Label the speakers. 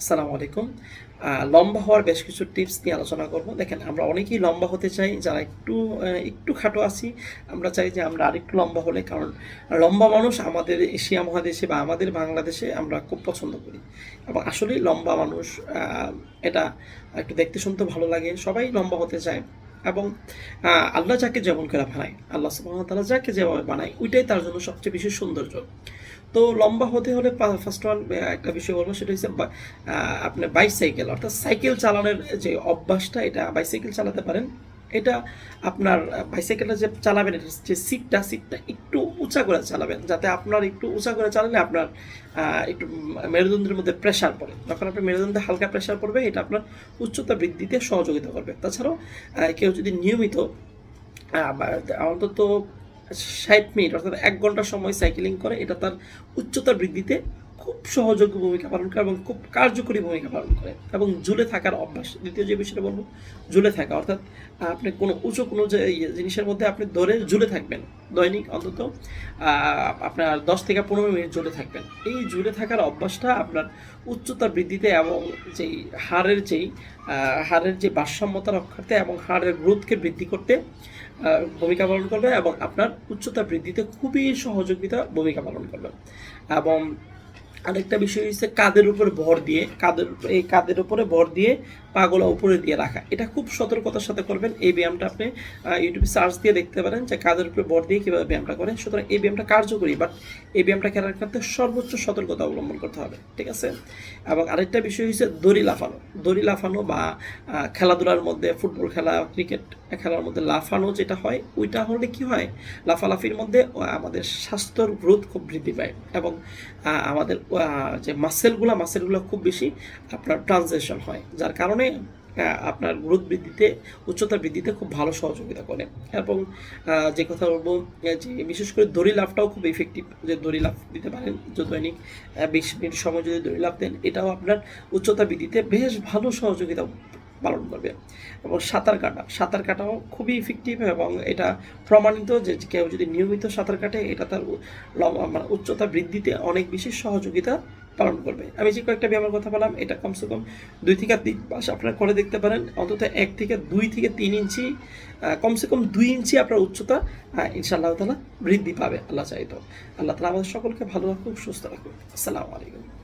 Speaker 1: আসসালামু আলাইকুম। লম্বা হওয়ার বেশ কিছু টিপস নিয়ে আলোচনা করব। দেখেন, আমরা অনেকেই লম্বা হতে চাই, যারা একটু একটু খাটো আছি, আমরা চাই যে আমরা আরেকটু লম্বা হলে, কারণ লম্বা মানুষ আমাদের এশিয়া মহাদেশে বা আমাদের বাংলাদেশে আমরা খুব পছন্দ করি। এবং আসলে লম্বা মানুষ এটা একটু দেখতে শুনতে ভালো লাগে। সবাই লম্বা হতে চায়। এবং আল্লাহ যাকে যেমন করে বানায়, আল্লাহ সুবাহ যাকে যেভাবে বানায়, ওইটাই তার জন্য সবচেয়ে বেশি সৌন্দর্য। তো লম্বা হতে হলে ফার্স্ট ওয়ান একটা বিষয় বলব, সেটা হচ্ছে আপনার বাইসাইকেল অর্থাৎ সাইকেল চালানোর যে অভ্যাসটা, এটা বাইসাইকেল চালাতে পারেন। এটা আপনার বাইসাইকেলটা যে চালাবেন, এটা যে সিটটা সিটটা একটু উঁচা করে চালাবেন, যাতে আপনার একটু উঁচা করে চালালে আপনার একটু মেরুদণ্ডের মধ্যে প্রেশার পড়ে। তখন আপনার মেরুদণ্ডে হালকা প্রেশার পড়বে, এটা আপনার উচ্চতা বৃদ্ধিতে সহযোগিতা করবে। তাছাড়াও কেউ যদি নিয়মিত অন্তত ষাট মিনিট, অর্থাৎ এক ঘণ্টা সময় সাইকেলিং করে, এটা তার উচ্চতা বৃদ্ধিতে খুব সহযোগী ভূমিকা পালন করে এবং খুব কার্যকরী ভূমিকা পালন করে এবং ঝুলে থাকার অভ্যাস। দ্বিতীয় যে বিষয়টা বলব, ঝুলে থাকা। অর্থাৎ আপনি কোনো উঁচু কোনো যে জিনিসের মধ্যে আপনি ধরে ঝুলে থাকবেন, দৈনিক অন্তত আপনার দশ থেকে পনেরো মিনিট ঝুলে থাকবেন। এই ঝুলে থাকার অভ্যাসটা আপনার উচ্চতা বৃদ্ধিতে এবং যেই হাড়ের যেই হাড়ের যে ভারসাম্যতা রক্ষার্থে এবং হাড়ের গ্রোথকে বৃদ্ধি করতে ভূমিকা পালন করবে এবং আপনার উচ্চতা বৃদ্ধিতে খুবই সহযোগিতা ভূমিকা পালন করবে। এবং আরেকটা বিষয় হচ্ছে কাদের উপর ভর দিয়ে কাদের এই কাদের উপরে ভর দিয়ে পাগলা উপরে দিয়ে রাখা। এটা খুব সতর্কতার সাথে করবেন। এই ব্যায়ামটা আপনি ইউটিউবে সার্চ দিয়ে দেখতে পারেন যে কাদের উপরে বর দিয়ে কীভাবে ব্যায়ামটা করেন। সুতরাং এই ব্যায়ামটা কার্যকরী বাট এই ব্যায়ামটা খেলার ক্ষেত্রে সর্বোচ্চ সতর্কতা অবলম্বন করতে হবে, ঠিক আছে? এবং আরেকটা বিষয় হচ্ছে দড়ি লাফানো। দড়ি লাফানো বা খেলাধুলার মধ্যে, ফুটবল খেলা ক্রিকেট খেলার মধ্যে লাফানো যেটা হয়, ওইটা হলে কি হয়? লাফালাফির মধ্যে আমাদের স্বাস্থ্যর গ্রোথ খুব বৃদ্ধি পায় এবং আমাদের যে মাসেলগুলো মাসেলগুলো খুব বেশি আপনার ট্রানজেকশন হয়। যার কারণে আহ, আপনার গ্রোথ বৃদ্ধিতে উচ্চতা বৃদ্ধিতে খুব ভালো সহযোগিতা করে। এবং যে কথা বলব যে বিশেষ করে দড়ি লাভটাও খুব ইফেক্টিভ যে দড়ি লাভ দিতে পারেন দৈনিক বিশ মিনিট সময় যদি দড়ি লাভ দেন এটাও আপনার উচ্চতা বৃদ্ধিতে বেশ ভালো সহযোগিতা পালন করবে। এবং সাঁতার কাটা সাঁতার কাটাও খুবই ইফেক্টিভ এবং এটা প্রমাণিত যে কেউ যদি নিয়মিত সাঁতার কাটে এটা তার মানে উচ্চতা বৃদ্ধিতে অনেক বেশি সহযোগিতা পালন করবে। আমি যে কয়েকটা ব্যায়ামের কথা বললাম, এটা কমসে কম দুই থেকে তিন মাস আপনারা করে দেখতে পারেন, অন্তত এক থেকে দুই থেকে তিন ইঞ্চি কমসে কম দুই ইঞ্চি আপনার উচ্চতা ইনশাআল্লাহ তালা বৃদ্ধি পাবে, আল্লাহ চাইতো। আল্লাহ তালা আমাদের সকলকে ভালো রাখুক, সুস্থ রাখুক। আসসালামু আলাইকুম।